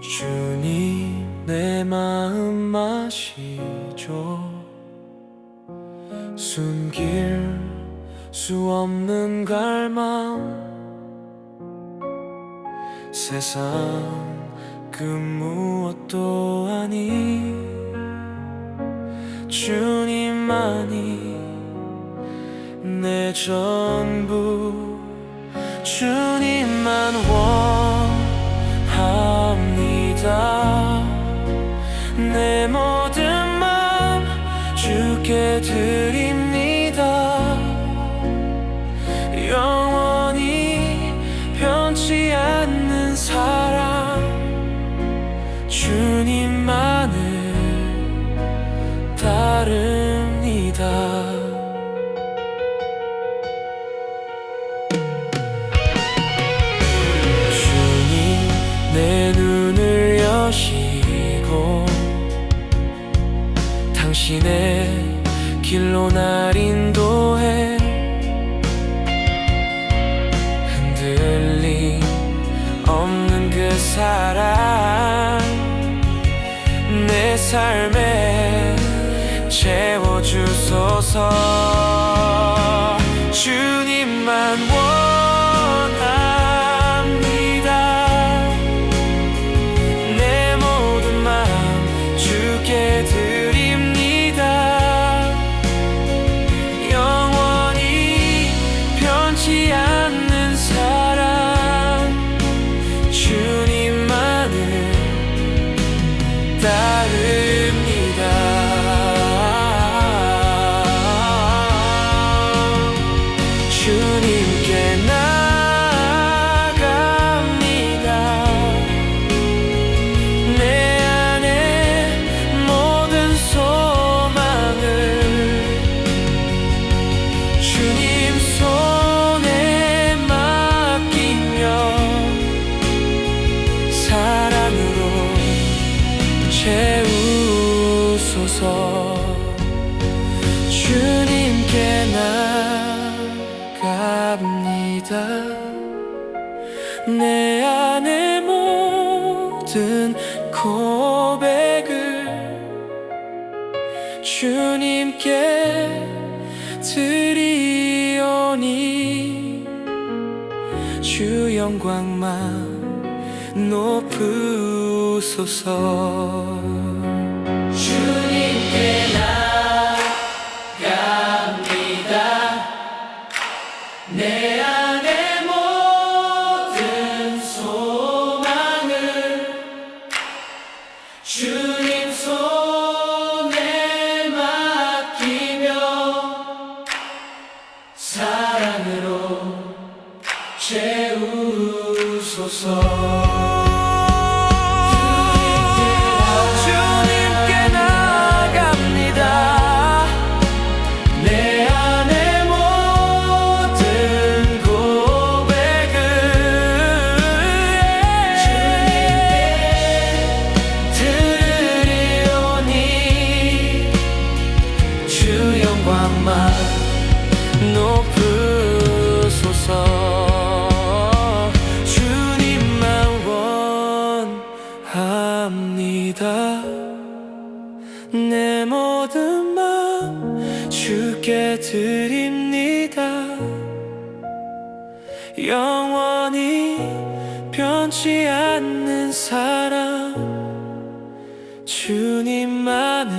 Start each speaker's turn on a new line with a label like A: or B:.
A: 주님 내 마음 마시죠. 숨길 수 없는 갈망. 세상 그 무엇도 아니. 주님만이 내 전부. 주님만 원 주께 드립니다. 영원히 변치 않는 사랑. 주님만을 따릅니다. 내 길로 날 인도해. 흔들림 없는 그 사랑. 내 삶에 채워주소서. 주님만 원 채우소서. 주님께 나갑니다. 내 안의 모든 고백을 주님께 드리오니 주 영광만 높으소서 드리오니 주 영광만 높으소서 원합니다. 내 모든 마음 주께 드립니다. 영원히 변치 않는 사랑 주님만을